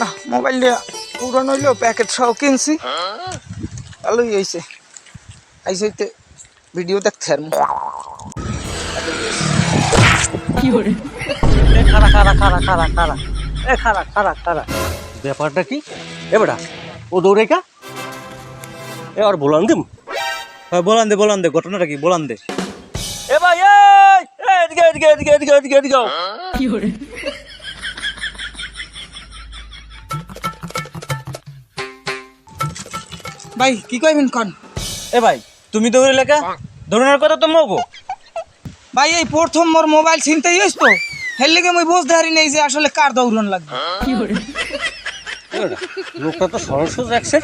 না মোবাইলটা পুরানো হইলেও প্যাকেট সহ কিনছি। ভালোই হয়েছে আইসইতে ভিডিও দেখতে আর এ খারা খারা খারা খারা খারা এ খারা খারা খারা ব্যাপারটা কি? এ বেটা ও দৌড়ে কা? এ আর বলান দিম? হ্যাঁ বলান দে বলান দে। ঘটনাটা কি? বলান দে। এ ভাই এ, এদিকে এদিকে এদিকে এদিকে এদিকে। এদিকে আও। ভাই কি কইবেন কন? এ ভাই তুমি দৌড়ে লেখা? দৌড়ানোর কথা তো মগো। ভাই এই প্রথম মোর মোবাইল ছিনতে হইস তো হের লেগে মুই বুঝতে পারি নাই যে আসলে কার দৌড়ন লাগবে। লোকটা তো সরল সোজা রাখছে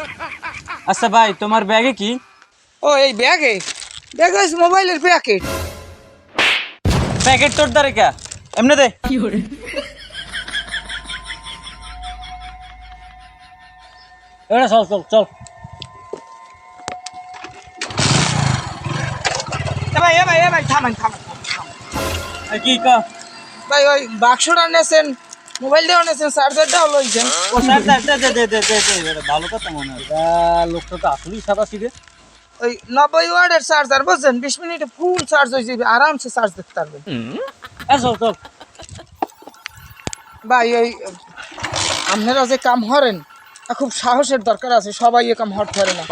আচ্ছা ভাই তোমার ব্যাগে কি? ও এই ব্যাগে? ব্যাগে মোবাইলের প্যাকেট। প্যাকেট তোর দ্বারে কে? এমনি দে। বেটা, চল চল চল। ভাই এ ভাই এ ভাই থামেন থামেন। থামেন। কি কা ভাই ওই বাক্সটা নেছেন মোবাইলটাও নেছেন চার্জারটাও লইছেন ও দে দে দে দে ভালো কথা মনে হয়। লোকটা তো আসলেই সাদা সিধে ওই নব্বই ওয়ার্ডের চার্জার বুঝছেন বিশ মিনিটে ফুল চার্জ হয়ে যাবে আরামসে চার্জ দিতে পারবেন চল চল। ভাই ওই আপনারা যে কাম হরেন খুব সাহসের দরকার আছে সবাই এ কাম হট করে না।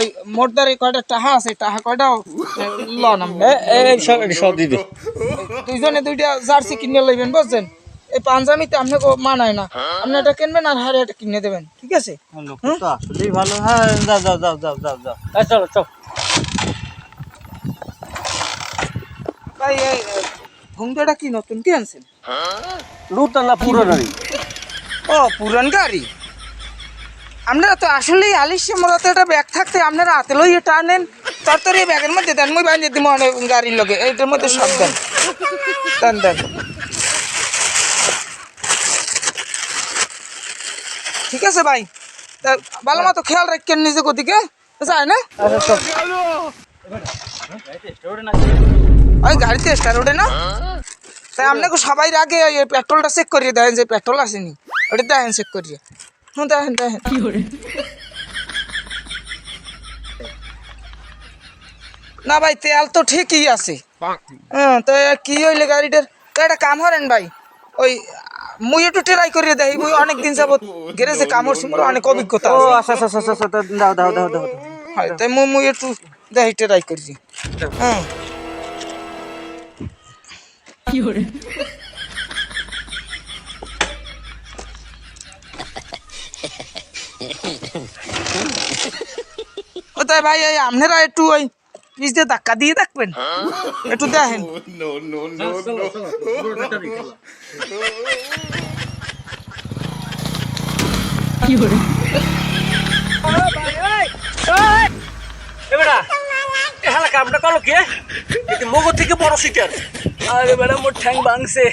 ওই মোটদারে কয়টা টাহা আছে টাহা কয়টাও এই সব সব দিদি দুইজনে দুইটা জার্সি কিনে লইবেন বুঝছেন? এই পাঞ্জামিতে আপনাকে মানায় না। আপনি এটা কিনবেন আর হারে এটা কিনে দেবেন ঠিক আছে? আসলেই ভালো। হ্যাঁ যাও যাও যাও যাও যাও যাও। চল চল। ভাই এই ঘুমটাটা কি নতুন কি আনছেন? লুটা না পুরোনারি ও পুরান গাড়ি? আপনারা তো আসলেই আলিশে মরাতে একটা ব্যাগ থাকতে আপনারা হাতে লইয়ে টানেন তাড়াতাড়ি এই ব্যাগের মধ্যে দেন, মুই দিব অনেক গাড়ির লগে। এইটার মধ্যে সব দেন। দেন দেন। ঠিক আছে ভাই। তা ভালো মতো খেয়াল রাখেন নিজে দিকে যায় না? ওই গাড়িতে স্টার ওঠে না? তাই আপনাকে সবাই আগে পেট্রোলটা চেক করিয়ে দেন যে পেট্রোল আসেনি। ওটা দেখেন চেক করিয়ে। হুম দেখেন দেখেন না ভাই তেল তো ঠিকই আছে। হ্যাঁ তো কি হইলে গাড়িটার? তো একটা কাম হরেন ভাই। ওই মুই একটু ট্রাই করিয়ে দেই মুই অনেক দিন যাবত গ্যারেজে কাম হরছি মোর অনেক অভিজ্ঞতা ও আচ্ছা আচ্ছা আচ্ছা আচ্ছা দাও দাও দাও দাও দাও। হয় তাই মুই মুই একটু দেই ট্রাই করছি হ্যাঁ। ও তাই ভাই? এই আপনারা একটু ওই পিস দিয়ে ধাক্কা দিয়ে দেখবেন একটু দেখেন। এবারে এ হালা কামটা করল কি? এতে থেকে বড় সিটার আরে বেড়া মোর ঠ্যাং ভাঙছে।